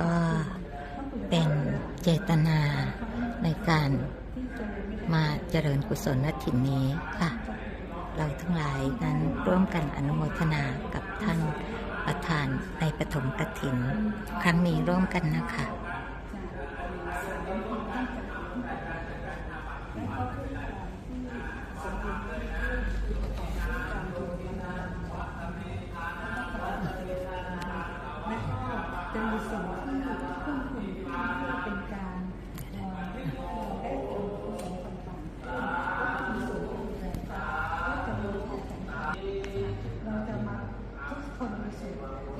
ก็เป็นเจตนาในการมาเจริญกุศลณถิ่นนี้ค่ะ เราทั้งหลายนั้นร่วมกันอนุโมทนากับท่านประธานในปฐมกฐิน ครั้งนี้ร่วมกันนะคะ 素晴ら！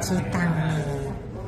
知道了。